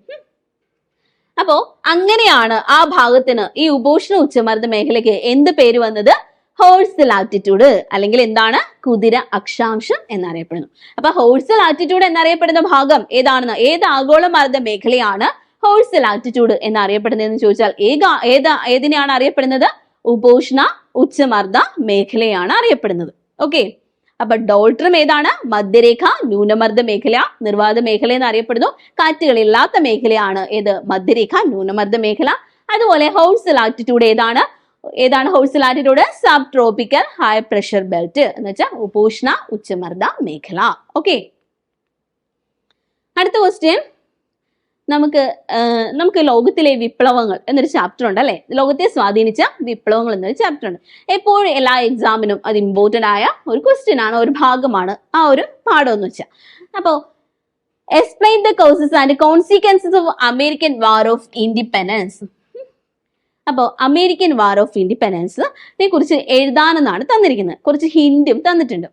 അപ്പോ അങ്ങനെയാണ് ആ ഭാഗത്തിന് ഈ ഉപോഷണ ഉച്ചമർദ്ദ മേഖലയ്ക്ക് എന്ത് പേര് വന്നത്? Horse latitude. അല്ലെങ്കിൽ എന്താണ്? കുതിര അക്ഷാംശം എന്നറിയപ്പെടുന്നു. അപ്പൊ ഹോഴ്സൽ ആറ്റിറ്റ്യൂഡ് എന്നറിയപ്പെടുന്ന ഭാഗം ഏതാണെന്ന്? ഏത് ആഗോള മർദ്ദ മേഖലയാണ് ഹോഴ്സൽ ആറ്റിറ്റ്യൂഡ് എന്നറിയപ്പെടുന്നതെന്ന് ചോദിച്ചാൽ ഏക ഏത് ഏതിനെയാണ് അറിയപ്പെടുന്നത്? ഉപോഷ്ണ ഉച്ചമർദ്ദ മേഖലയാണ് അറിയപ്പെടുന്നത്. ഓക്കെ അപ്പൊ ഡോൾട്രം ഏതാണ്? മധ്യരേഖ ന്യൂനമർദ്ദ മേഖല നിർവാത മേഖല എന്ന് അറിയപ്പെടുന്നു. കാറ്റുകളില്ലാത്ത മേഖലയാണ് ഏത്? മധ്യരേഖ ന്യൂനമർദ്ദ മേഖല. അതുപോലെ ഹൗസൽ ആറ്റിറ്റ്യൂഡ് ഏതാണ്? ഏതാണ് horse attitude sub tropical high pressure belt എന്ന് വെച്ചാൽ ഉപോഷ്ണ ഉച്ചമർദ്ദ മേഖല. ഓക്കെ അടുത്ത ക്വസ്റ്റ്യൻ നമുക്ക് നമുക്ക് ലോകത്തിലെ വിപ്ലവങ്ങൾ എന്നൊരു ചാപ്റ്റർ ഉണ്ട് അല്ലേ? ലോകത്തെ സ്വാധീനിച്ച വിപ്ലവങ്ങൾ എന്നൊരു ചാപ്റ്റർ ഉണ്ട്. എപ്പോഴും എല്ലാ എക്സാമിനും അത് ഇമ്പോർട്ടന്റ് ആയ ഒരു ക്വസ്റ്റ്യൻ ആണ് ഒരു ഭാഗമാണ് ആ ഒരു പാഠം എന്ന് വെച്ചാൽ അപ്പോൾ explain the causes and consequences of American war of independence അപ്പോൾ അമേരിക്കൻ വാർ ഓഫ് ഇൻഡിപെൻഡൻസിനെ കുറിച്ച് എഴുതാനെന്നാണ് തന്നിരിക്കുന്നത്. കുറച്ച് ഹിന്റും തന്നിട്ടുണ്ട്.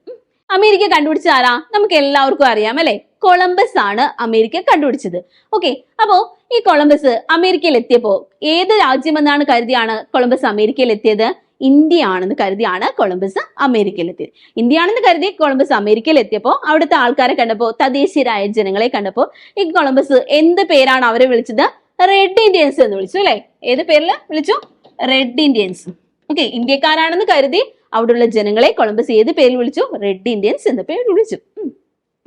അമേരിക്ക കണ്ടുപിടിച്ച ആരാ? നമുക്ക് എല്ലാവർക്കും അറിയാം അല്ലെ? കൊളംബസ് ആണ് അമേരിക്ക കണ്ടുപിടിച്ചത്. ഓക്കെ അപ്പോ ഈ കൊളംബസ് അമേരിക്കയിൽ എത്തിയപ്പോ ഏത് രാജ്യമെന്നാണ് കരുതിയാണ് കൊളംബസ് അമേരിക്കയിൽ എത്തിയത് ഇന്ത്യ ആണെന്ന് കരുതിയാണ് കൊളംബസ് അമേരിക്കയിൽ എത്തിയത് ഇന്ത്യ ആണെന്ന് കരുതി കൊളംബസ് അമേരിക്കയിൽ എത്തിയപ്പോൾ അവിടുത്തെ ആൾക്കാരെ കണ്ടപ്പോൾ തദ്ദേശീയരായ ജനങ്ങളെ കണ്ടപ്പോൾ ഈ കൊളംബസ് എന്ത് പേരാണ് അവരെ വിളിച്ചത്? റെഡ് ഇന്ത്യൻസ് എന്ന് വിളിച്ചു അല്ലെ? ഏത് പേരിൽ വിളിച്ചു? റെഡ് ഇന്ത്യൻസ് ഓക്കെ ഇന്ത്യക്കാരാണെന്ന് കരുതി അവിടെയുള്ള ജനങ്ങളെ കൊളംബസ് ഏത് പേരിൽ വിളിച്ചു? റെഡ് ഇന്ത്യൻസ് എന്ന പേര് വിളിച്ചു.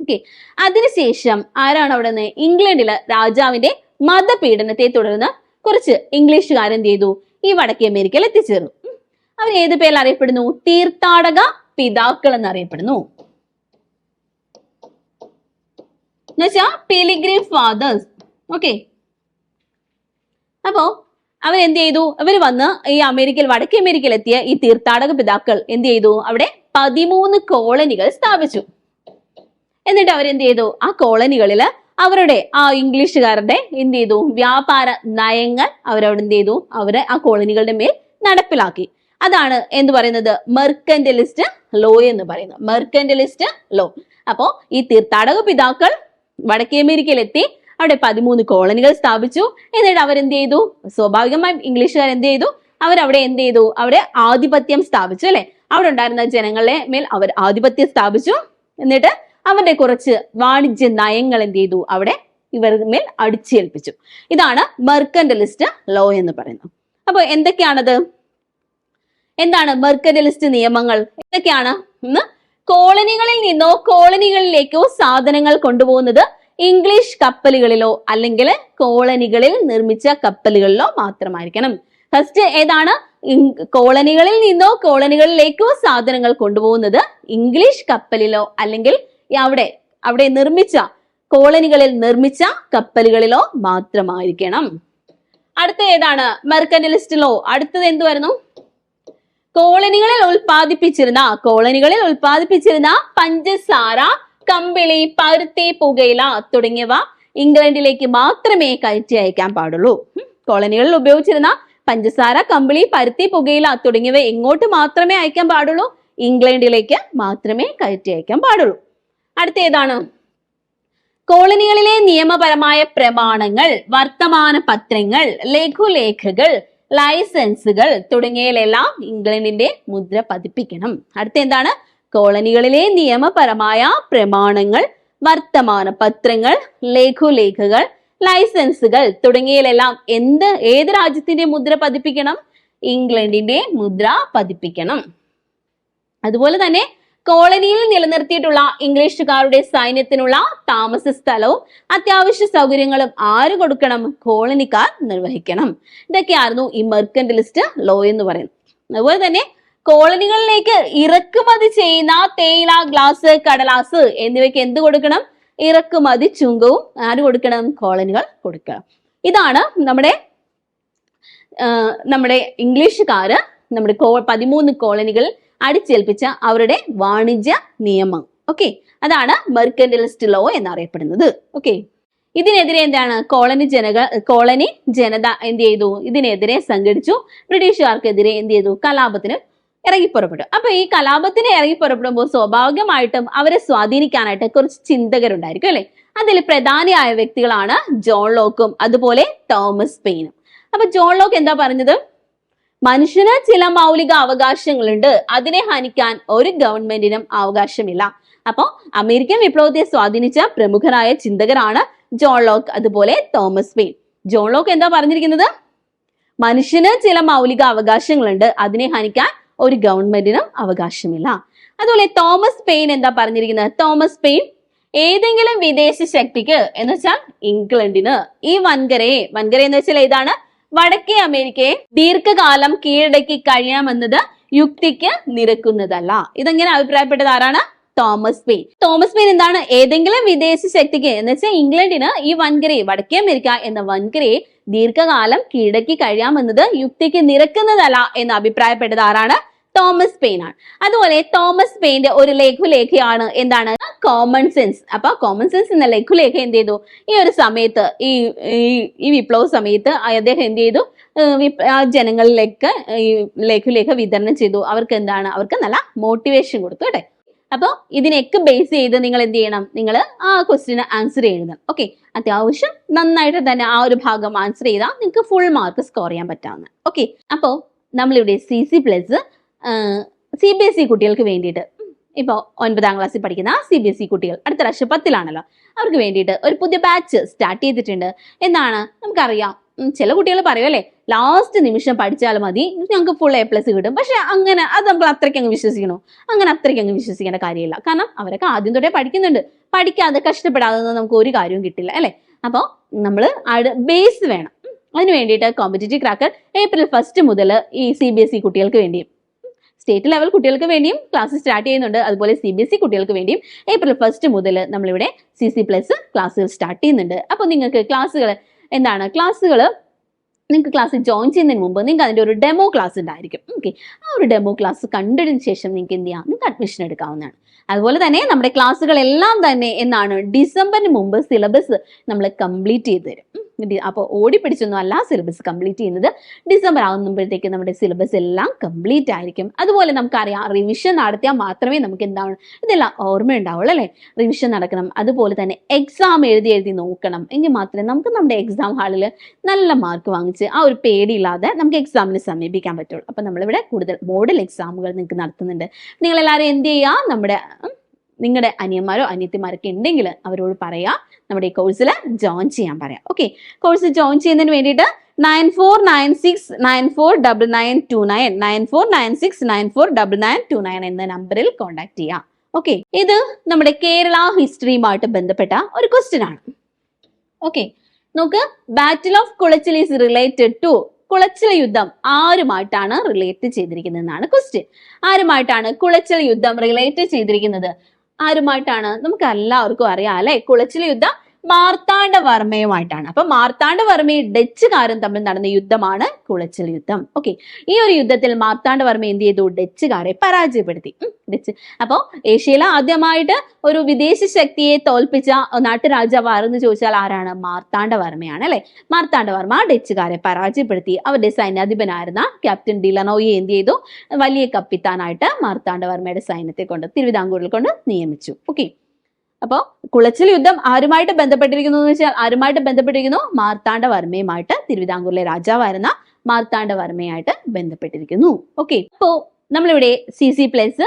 ഓക്കെ അതിനുശേഷം ആരാണ് അവിടെ നിന്ന് ഇംഗ്ലണ്ടിലെ രാജാവിന്റെ മതപീഡനത്തെ തുടർന്ന് കുറച്ച് ഇംഗ്ലീഷുകാരെന്ത് ചെയ്തു? ഈ വടക്കേ അമേരിക്കയിൽ എത്തിച്ചേർന്നു. അവർ ഏത് പേരിൽ അറിയപ്പെടുന്നു? തീർത്ഥാടക പിതാക്കൾ എന്നറിയപ്പെടുന്നു. എന്നുവെച്ചാ പിലിഗ്രീം ഫാദേഴ്സ് ഓക്കെ അപ്പോ അവരെന്ത് ചെയ്തു അവർ വന്ന് ഈ അമേരിക്കയിൽ വടക്കേ അമേരിക്കയിൽ എത്തിയ ഈ തീർത്ഥാടക പിതാക്കൾ എന്ത് ചെയ്തു അവിടെ പതിമൂന്ന് കോളനികൾ സ്ഥാപിച്ചു. എന്നിട്ട് അവരെന്ത് ചെയ്തു ആ കോളനികളിൽ അവരുടെ ആ ഇംഗ്ലീഷുകാരുടെ എന്ത് ചെയ്തു വ്യാപാര നയങ്ങൾ അവരവിടെ എന്ത് ചെയ്തു അവരെ ആ കോളനികളുടെ മേൽ നടപ്പിലാക്കി. അതാണ് എന്ത് പറയുന്നത്? മെർക്കന്റലിസ്റ്റ് ലോ എന്ന് പറയുന്നത്. Mercantilist law. അപ്പോ ഈ തീർത്ഥാടക പിതാക്കൾ വടക്കേ അമേരിക്കയിൽ എത്തി അവിടെ പതിമൂന്ന് കോളനികൾ സ്ഥാപിച്ചു. എന്നിട്ട് അവരെന്ത് ചെയ്തു സ്വാഭാവികമായും ഇംഗ്ലീഷുകാർ എന്ത് ചെയ്തു അവരവിടെ എന്ത് ചെയ്തു അവിടെ ആധിപത്യം സ്ഥാപിച്ചു അല്ലെ? അവിടെ ഉണ്ടായിരുന്ന ജനങ്ങളെ മേൽ അവർ ആധിപത്യം സ്ഥാപിച്ചു. എന്നിട്ട് അവരുടെ കുറച്ച് വാണിജ്യ നയങ്ങൾ എന്ത് ചെയ്തു അവിടെ ഇവരുടെ മേൽ അടിച്ചേൽപ്പിച്ചു. ഇതാണ് മെർക്കന്റലിസ്റ്റ് ലോ എന്ന് പറയുന്നത്. അപ്പൊ എന്തൊക്കെയാണത്? എന്താണ് മെർക്കന്റലിസ്റ്റ് നിയമങ്ങൾ? എന്തൊക്കെയാണ്? കോളനികളിൽ നിന്നോ കോളനികളിലേക്കോ സാധനങ്ങൾ കൊണ്ടുപോകുന്നത് ഇംഗ്ലീഷ് കപ്പലുകളിലോ അല്ലെങ്കിൽ കോളനികളിൽ നിർമ്മിച്ച കപ്പലുകളിലോ മാത്രമായിരിക്കണം. ഫസ്റ്റ് ഏതാണ്? കോളനികളിൽ നിന്നോ കോളനികളിലേക്കോ സാധനങ്ങൾ കൊണ്ടുപോകുന്നത് ഇംഗ്ലീഷ് കപ്പലിലോ അല്ലെങ്കിൽ അവിടെ അവിടെ നിർമ്മിച്ച കോളനികളിൽ നിർമ്മിച്ച കപ്പലുകളിലോ മാത്രമായിരിക്കണം. അടുത്ത ഏതാണ്? മെർക്കനലിസ്റ്റിലോ അടുത്തത് എന്ത് വരുന്നു കോളനികളിൽ ഉൽപ്പാദിപ്പിച്ചിരുന്ന കോളനികളിൽ ഉൽപ്പാദിപ്പിച്ചിരുന്ന പഞ്ചസാര കമ്പിളി പരുത്തി പുകയില തുടങ്ങിയവ ഇംഗ്ലണ്ടിലേക്ക് മാത്രമേ കയറ്റി അയക്കാൻ പാടുള്ളൂ. കോളനികളിൽ ഉപയോഗിച്ചിരുന്ന പഞ്ചസാര കമ്പിളി പരുത്തി പുകയില തുടങ്ങിയവ എങ്ങോട്ട് മാത്രമേ അയക്കാൻ പാടുള്ളൂ? ഇംഗ്ലണ്ടിലേക്ക് മാത്രമേ കയറ്റി അയക്കാൻ പാടുള്ളൂ. അടുത്ത ഏതാണ് കോളനികളിലെ നിയമപരമായ പ്രമാണങ്ങൾ വർത്തമാന പത്രങ്ങൾ ലഘുലേഖകൾ ലൈസൻസുകൾ തുടങ്ങിയതിലെല്ലാം ഇംഗ്ലണ്ടിന്റെ മുദ്ര പതിപ്പിക്കണം. അടുത്ത എന്താണ് കോളനികളിലെ നിയമപരമായ പ്രമാണങ്ങൾ വർത്തമാന പത്രങ്ങൾ ലഘുലേഖകൾ ലൈസൻസുകൾ തുടങ്ങിയതിലെല്ലാം എന്ത് ഏത് രാജ്യത്തിന്റെ മുദ്ര പതിപ്പിക്കണം? ഇംഗ്ലണ്ടിന്റെ മുദ്ര പതിപ്പിക്കണം. അതുപോലെ തന്നെ കോളനിയിൽ നിലനിർത്തിയിട്ടുള്ള ഇംഗ്ലീഷുകാരുടെ സൈന്യത്തിനുള്ള താമസ സ്ഥലവും അത്യാവശ്യ സൗകര്യങ്ങളും ആര് കൊടുക്കണം? കോളനിക്കാർ നിർവഹിക്കണം. ഇതൊക്കെയായിരുന്നു ഈ മെർക്കന്റലിസ്റ്റ് ലോ എന്ന് പറയുന്നത്. അതുപോലെ തന്നെ കോളനികളിലേക്ക് ഇറക്കുമതി ചെയ്യുന്ന തേയില ഗ്ലാസ് കടലാസ് എന്നിവയ്ക്ക് എന്ത് കൊടുക്കണം? ഇറക്കുമതി ചുങ്കവും. ആര് കൊടുക്കണം? കോളനികൾ കൊടുക്കണം. ഇതാണ് നമ്മുടെ നമ്മുടെ ഇംഗ്ലീഷുകാര് നമ്മുടെ കോ പതിമൂന്ന് കോളനികൾ അടിച്ചേൽപ്പിച്ച അവരുടെ വാണിജ്യ നിയമം. ഓക്കെ? അതാണ് മെർക്കന്റലിസ്റ്റ് ലോ എന്നറിയപ്പെടുന്നത്. ഓക്കെ? ഇതിനെതിരെ എന്താണ്? കോളനി ജനക കോളനി ജനത എന്ത് ചെയ്തു? ഇതിനെതിരെ സംഘടിച്ചു. ബ്രിട്ടീഷുകാർക്കെതിരെ എന്ത് ചെയ്തു? കലാപത്തിന് ഇറങ്ങി പുറപ്പെടും അപ്പൊ ഈ കലാപത്തിന് ഇറങ്ങി പുറപ്പെടുമ്പോൾ സ്വാഭാവികമായിട്ടും അവരെ സ്വാധീനിക്കാനായിട്ട് കുറച്ച് ചിന്തകരുണ്ടായിരിക്കും അല്ലെ? അതിൽ പ്രധാനിയായ വ്യക്തികളാണ് ജോൺ ലോക്കും അതുപോലെ തോമസ് പെയിനും. അപ്പൊ ജോൺ ലോക്ക് എന്താ പറഞ്ഞത്? മനുഷ്യന് ചില മൗലിക അവകാശങ്ങളുണ്ട്. അതിനെ ഹനിക്കാൻ ഒരു ഗവൺമെന്റിനും അവകാശമില്ല. അപ്പോ അമേരിക്കൻ വിപ്ലവത്തെ സ്വാധീനിച്ച പ്രമുഖരായ ചിന്തകരാണ് ജോൺ ലോക്ക് അതുപോലെ തോമസ് പെയിൻ. ജോൺ ലോക്ക് എന്താ പറഞ്ഞിരിക്കുന്നത്? മനുഷ്യന് ചില മൗലിക അവകാശങ്ങളുണ്ട്. അതിനെ ഹനിക്കാൻ ഒരു ഗവൺമെന്റിനും അവകാശമില്ല. അതുപോലെ തോമസ് പെയിൻ എന്താ പറഞ്ഞിരിക്കുന്നത്? തോമസ് പെയിൻ ഏതെങ്കിലും വിദേശ ശക്തിക്ക് എന്ന് വെച്ചാൽ ഇംഗ്ലണ്ടിന് ഈ വൻകരയെ വൻകര എന്ന് വെച്ചാൽ ഏതാണ്? വടക്കേ അമേരിക്കയെ ദീർഘകാലം കീഴടക്കി കഴിയാമെന്നത് യുക്തിക്ക് നിരക്കുന്നതല്ല. ഇതെങ്ങനെ അഭിപ്രായപ്പെട്ടത്? ആരാണ്? തോമസ് പെയിൻ തോമസ് പെയിൻ എന്താണ്? ഏതെങ്കിലും വിദേശ ശക്തിക്ക് എന്ന് വെച്ചാൽ ഇംഗ്ലണ്ടിന് ഈ വൻകരയെ വടക്കേ അമേരിക്ക എന്ന വൻകരയെ ദീർഘകാലം കീഴടക്കി കഴിയാമെന്നത് യുക്തിക്ക് നിരക്കുന്നതല്ല എന്ന് അഭിപ്രായപ്പെട്ടത് ആരാണ്? തോമസ് പെയിൻ ആണ്. അതുപോലെ തോമസ് പെയിന്റെ ഒരു ലഘുലേഖയാണ് എന്താണ്? കോമൺ സെൻസ് അപ്പൊ കോമൺ സെൻസ് എന്ന ലഘുലേഖ എന്ത് ചെയ്തു? ഈ ഒരു സമയത്ത് ഈ ഈ- വിപ്ലവ സമയത്ത് അദ്ദേഹം എന്ത് ചെയ്തു? ജനങ്ങളിലേക്ക് ഈ ലഘുലേഖ വിതരണം ചെയ്തു. അവർക്ക് എന്താണ്? അവർക്ക് നല്ല മോട്ടിവേഷൻ കൊടുത്തു കേട്ടെ? അപ്പോൾ ഇതിനെയൊക്കെ ബേസ് ചെയ്ത് നിങ്ങൾ എന്ത് ചെയ്യണം? നിങ്ങൾ ആ ക്വസ്റ്റിന് ആൻസർ ചെയ്യണം ഓക്കെ അത്യാവശ്യം നന്നായിട്ട് തന്നെ ആ ഒരു ഭാഗം ആൻസർ ചെയ്താൽ നിങ്ങൾക്ക് ഫുൾ മാർക്ക് സ്കോർ ചെയ്യാൻ പറ്റാവുന്ന ഓക്കെ അപ്പോൾ നമ്മളിവിടെ C C plus C B S E കുട്ടികൾക്ക് വേണ്ടിയിട്ട് ഇപ്പോൾ ഒൻപതാം ക്ലാസ്സിൽ പഠിക്കുന്ന സി ബി എസ് ഇ കുട്ടികൾ അടുത്ത പ്രാവശ്യം പത്തിലാണല്ലോ അവർക്ക് വേണ്ടിയിട്ട് ഒരു പുതിയ ബാച്ച് സ്റ്റാർട്ട് ചെയ്തിട്ടുണ്ട്. എന്നാണ് നമുക്കറിയാം. ചില കുട്ടികൾ പറയുമല്ലേ ലാസ്റ്റ് നിമിഷം പഠിച്ചാൽ മതി ഞങ്ങൾക്ക് ഫുൾ എ പ്ലസ് കിട്ടും. പക്ഷെ അങ്ങനെ അത് നമ്മൾ അത്രയ്ക്ക് അങ്ങ് വിശ്വസിക്കണോ? അങ്ങനെ അത്രയ്ക്ക് അങ്ങ് വിശ്വസിക്കേണ്ട കാര്യമില്ല. കാരണം അവരൊക്കെ ആദ്യം തൊട്ടേ പഠിക്കുന്നുണ്ട്. പഠിക്കാതെ കഷ്ടപ്പെടാതെ നമുക്ക് ഒരു കാര്യവും കിട്ടില്ല അല്ലേ? അപ്പോൾ നമ്മൾ ബേസ് വേണം. അതിന് വേണ്ടിയിട്ട് കോമ്പറ്റേറ്റീവ് ക്രാക്കർ ഏപ്രിൽ ഫസ്റ്റ് മുതൽ ഈ സി ബി എസ് ഇ കുട്ടികൾക്ക് വേണ്ടിയും സ്റ്റേറ്റ് ലെവൽ കുട്ടികൾക്ക് വേണ്ടിയും ക്ലാസ് സ്റ്റാർട്ട് ചെയ്യുന്നുണ്ട്. അതുപോലെ സി ബി എസ് ഇ കുട്ടികൾക്ക് വേണ്ടിയും ഏപ്രിൽ ഫസ്റ്റ് മുതൽ നമ്മളിവിടെ സി സി പ്ലസ് ക്ലാസ്സുകൾ സ്റ്റാർട്ട് ചെയ്യുന്നുണ്ട്. അപ്പോൾ നിങ്ങൾക്ക് ക്ലാസ്സുകൾ എന്താണ്? ക്ലാസ്സുകൾ നിങ്ങൾക്ക് ക്ലാസ് ജോയിൻ ചെയ്യുന്നതിന് മുമ്പ് നിങ്ങൾക്ക് അതിന്റെ ഒരു ഡെമോ ക്ലാസ് ഉണ്ടായിരിക്കും. ഓക്കെ ആ ഒരു ഡെമോ ക്ലാസ് കണ്ടതിന് ശേഷം നിങ്ങൾക്ക് എന്ത് ചെയ്യാം? നിങ്ങൾക്ക് അഡ്മിഷൻ എടുക്കാവുന്നതാണ്. അതുപോലെ തന്നെ നമ്മുടെ ക്ലാസ്സുകളെല്ലാം തന്നെ എന്നാണ് ഡിസംബറിന് മുമ്പ് സിലബസ് നമ്മൾ കംപ്ലീറ്റ് ചെയ്ത് തരും. അപ്പോൾ ഓടിപ്പിടിച്ചൊന്നും അല്ല സിലബസ് കംപ്ലീറ്റ് ചെയ്യുന്നത് ഡിസംബർ ആകുമ്പോഴത്തേക്ക് നമ്മുടെ സിലബസ് എല്ലാം കംപ്ലീറ്റ് ആയിരിക്കും. അതുപോലെ നമുക്കറിയാം റിവിഷൻ നടത്തിയാൽ മാത്രമേ നമുക്ക് എന്താവണം ഇതെല്ലാം ഓർമ്മ ഉണ്ടാവുള്ളൂ അല്ലേ? റിവിഷൻ നടക്കണം. അതുപോലെ തന്നെ എക്സാം എഴുതി എഴുതി നോക്കണം. എങ്കിൽ മാത്രമേ നമുക്ക് നമ്മുടെ എക്സാം ഹാളിൽ നല്ല മാർക്ക് വാങ്ങിച്ച് ആ ഒരു പേടിയില്ലാതെ നമുക്ക് എക്സാമിനെ സമീപിക്കാൻ പറ്റുള്ളൂ. അപ്പം നമ്മളിവിടെ കൂടുതൽ മോഡൽ എക്സാമുകൾ നിങ്ങൾക്ക് നടത്തുന്നുണ്ട്. നിങ്ങളെല്ലാവരും എന്ത് ചെയ്യുക? നമ്മുടെ നിങ്ങളുടെ അനിയന്മാരോ അനിയത്തിമാരൊക്കെ ഉണ്ടെങ്കിൽ അവരോട് പറയാ. നമ്മുടെ ഈ കോഴ്സിൽ ജോയിൻ ചെയ്യാൻ പറയാം. ഓക്കെ കോഴ്സ് ജോയിൻ ചെയ്യുന്നതിന് വേണ്ടിയിട്ട് nine four nine six nine four double nine two nine nine four nine six nine four double nine two nine എന്ന നമ്പറിൽ കോൺടാക്ട് ചെയ്യാം. ഓക്കെ ഇത് നമ്മുടെ കേരള ഹിസ്റ്ററിയുമായിട്ട് ബന്ധപ്പെട്ട ഒരു ക്വസ്റ്റ്യൻ ആണ്. ഓക്കെ നോക്ക് battle of Colachel is related to കുളച്ചില യുദ്ധം ആരുമായിട്ടാണ് റിലേറ്റ് ചെയ്തിരിക്കുന്നത് എന്നാണ് ക്വസ്റ്റ്യൻ ആരുമായിട്ടാണ് കുളച്ചിൽ യുദ്ധം റിലേറ്റ് ചെയ്തിരിക്കുന്നത്? ആരുമായിട്ടാണ്? നമുക്ക് എല്ലാവർക്കും അറിയാം അല്ലെ? കുളച്ചിൽ യുദ്ധം മാർത്താണ്ഡവർമ്മയുമായിട്ടാണ്. അപ്പൊ മാർത്താണ്ഡവർമ്മയും ഡച്ചുകാരും തമ്മിൽ നടന്ന യുദ്ധമാണ് കുളച്ചിൽ യുദ്ധം. ഓക്കെ ഈ ഒരു യുദ്ധത്തിൽ മാർത്താണ്ഡവർമ്മ എന്ത് ചെയ്തു? ഡച്ചുകാരെ പരാജയപ്പെടുത്തി. ഡച്ച്. അപ്പോ ഏഷ്യയിൽ ആദ്യമായിട്ട് ഒരു വിദേശ ശക്തിയെ തോൽപ്പിച്ച നാട്ടുരാജാവ് ആരെന്ന് ചോദിച്ചാൽ ആരാണ്? മാർത്താണ്ഡവർമ്മയാണ് അല്ലെ? മാർത്താണ്ഡവർമ്മ ഡച്ചുകാരെ പരാജയപ്പെടുത്തി. അവരുടെ സൈന്യാധിപനായിരുന്ന ക്യാപ്റ്റൻ ഡിലനോയെ എന്ത് ചെയ്തു? വലിയ കപ്പിത്താനായിട്ട് മാർത്താണ്ഡവർമ്മയുടെ സൈന്യത്തെ കൊണ്ട് തിരുവിതാംകൂറിൽ കൊണ്ട് നിയമിച്ചു. ഓക്കെ അപ്പോ കുളച്ചിൽ യുദ്ധം ആരുമായിട്ട് ബന്ധപ്പെട്ടിരിക്കുന്നു എന്ന് വെച്ചാൽ ആരുമായിട്ട് ബന്ധപ്പെട്ടിരിക്കുന്നു? മാർത്താണ്ഡവർമ്മയുമായിട്ട് തിരുവിതാംകൂറിലെ രാജാവായിരുന്ന മാർത്താണ്ഡവർമ്മയായിട്ട് ബന്ധപ്പെട്ടിരിക്കുന്നു. ഓക്കെ അപ്പോ നമ്മളിവിടെ സി സി പ്ലസ്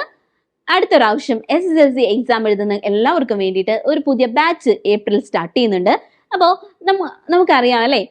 അടുത്ത പ്രാവശ്യം S S L C exam എഴുതുന്ന എല്ലാവർക്കും വേണ്ടിയിട്ട് ഒരു പുതിയ ബാച്ച് ഏപ്രിൽ സ്റ്റാർട്ട് ചെയ്യുന്നുണ്ട്. അപ്പോൾ നമ്മ നമുക്കറിയാം അല്ലേ?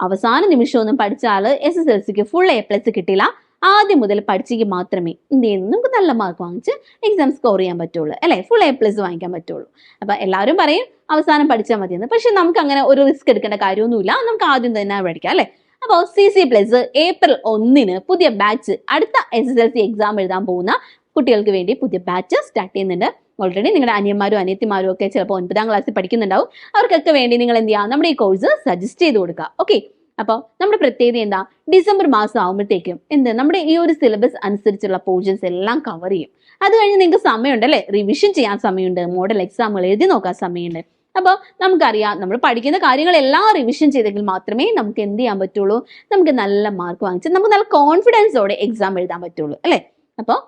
അവസാന നിമിഷമൊന്നും പഠിച്ചാൽ എസ് എസ് എൽ സിക്ക് ഫുൾ എ പ്ലസ് കിട്ടില്ല. ആദ്യം മുതൽ പഠിച്ചെങ്കിൽ മാത്രമേ എന്ത് ചെയ്യുന്നു? നമുക്ക് നല്ല മാർക്ക് വാങ്ങിച്ച് എക്സാം സ്കോർ ചെയ്യാൻ പറ്റുള്ളൂ അല്ലേ? ഫുൾ എ പ്ലസ് വാങ്ങിക്കാൻ പറ്റുള്ളൂ. അപ്പൊ എല്ലാവരും പറയും അവസാനം പഠിച്ചാൽ മതിയെന്ന്. പക്ഷെ നമുക്ക് അങ്ങനെ ഒരു റിസ്ക് എടുക്കേണ്ട കാര്യമൊന്നുമില്ല. നമുക്ക് ആദ്യം തന്നെ പഠിക്കാം അല്ലേ? അപ്പോൾ സി സി പ്ലസ് ഏപ്രിൽ ഒന്നിന് പുതിയ ബാച്ച് അടുത്ത S S L C exam എഴുതാൻ പോകുന്ന കുട്ടികൾക്ക് വേണ്ടി പുതിയ ബാച്ച് സ്റ്റാർട്ട് ചെയ്യുന്നുണ്ട്. ഓൾറെഡി നിങ്ങളുടെ അനിയന്മാരും അനിയത്തിമാരും ഒക്കെ ചിലപ്പോൾ ഒൻപതാം ക്ലാസ്സിൽ പഠിക്കുന്നുണ്ടാവും. അവർക്കൊക്കെ വേണ്ടി നിങ്ങൾ എന്ത് ചെയ്യുക നമ്മുടെ ഈ കോഴ്സ് സജസ്റ്റ് ചെയ്ത് കൊടുക്കുക. ഓക്കെ അപ്പോൾ നമ്മുടെ പ്രത്യേകത എന്താ? ഡിസംബർ മാസം ആകുമ്പോഴത്തേക്കും എന്ത്? നമ്മുടെ ഈ ഒരു സിലബസ് അനുസരിച്ചുള്ള പോർഷൻസ് എല്ലാം കവർ ചെയ്യും. അത് കഴിഞ്ഞ് നിങ്ങൾക്ക് സമയമുണ്ട് അല്ലേ? റിവിഷൻ ചെയ്യാൻ സമയമുണ്ട്. മോഡൽ എക്സാമുകൾ എഴുതി നോക്കാൻ സമയമുണ്ട്. അപ്പോൾ നമുക്കറിയാം നമ്മൾ പഠിക്കുന്ന കാര്യങ്ങളെല്ലാം റിവിഷൻ ചെയ്തെങ്കിൽ മാത്രമേ നമുക്ക് എന്ത് ചെയ്യാൻ പറ്റുള്ളൂ? നമുക്ക് നല്ല മാർക്ക് വാങ്ങിച്ച് നമുക്ക് നല്ല കോൺഫിഡൻസോടെ എക്സാം എഴുതാൻ പറ്റുള്ളൂ അല്ലേ? അപ്പോൾ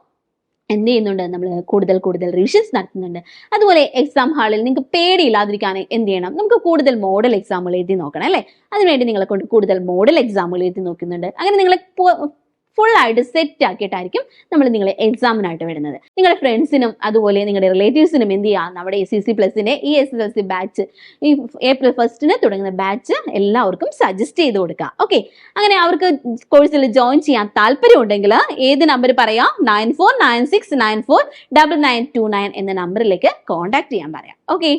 എന്ത് ചെയ്യുന്നുണ്ട്? നമ്മൾ കൂടുതൽ കൂടുതൽ റിവിഷൻസ് നടത്തുന്നുണ്ട്. അതുപോലെ എക്സാം ഹാളിൽ നിങ്ങൾക്ക് പേടിയില്ലാതിരിക്കാൻ എന്ത് ചെയ്യണം? നമുക്ക് കൂടുതൽ മോഡൽ എക്സാമുകൾ എഴുതി നോക്കണം അല്ലേ? അതിനുവേണ്ടി നിങ്ങളെ കൊണ്ട് കൂടുതൽ മോഡൽ എക്സാമുകൾ എഴുതി നോക്കുന്നുണ്ട്. അങ്ങനെ നിങ്ങളെ ഫുൾ ആയിട്ട് സെറ്റ് ആക്കിയിട്ടായിരിക്കും നമ്മൾ നിങ്ങളെ എക്സാമിനായിട്ട് വരുന്നത്. നിങ്ങളുടെ ഫ്രണ്ട്സിനും അതുപോലെ നിങ്ങളുടെ റിലേറ്റീവ്സിനും എന്ത് ചെയ്യാം? നമ്മുടെ എസ് സി സി ഈ S S L C batch ഈ ഏപ്രിൽ ഫസ്റ്റിന് തുടങ്ങുന്ന ബാച്ച് എല്ലാവർക്കും സജസ്റ്റ് ചെയ്ത് കൊടുക്കുക. ഓക്കെ അങ്ങനെ അവർക്ക് കോഴ്സിൽ ജോയിൻ ചെയ്യാൻ താല്പര്യം ഉണ്ടെങ്കിൽ ഏത് നമ്പർ പറയാം? Nine four nine six nine four double nine two nine എന്ന നമ്പറിലേക്ക് കോൺടാക്ട് ചെയ്യാൻ പറയാം. ഓക്കെ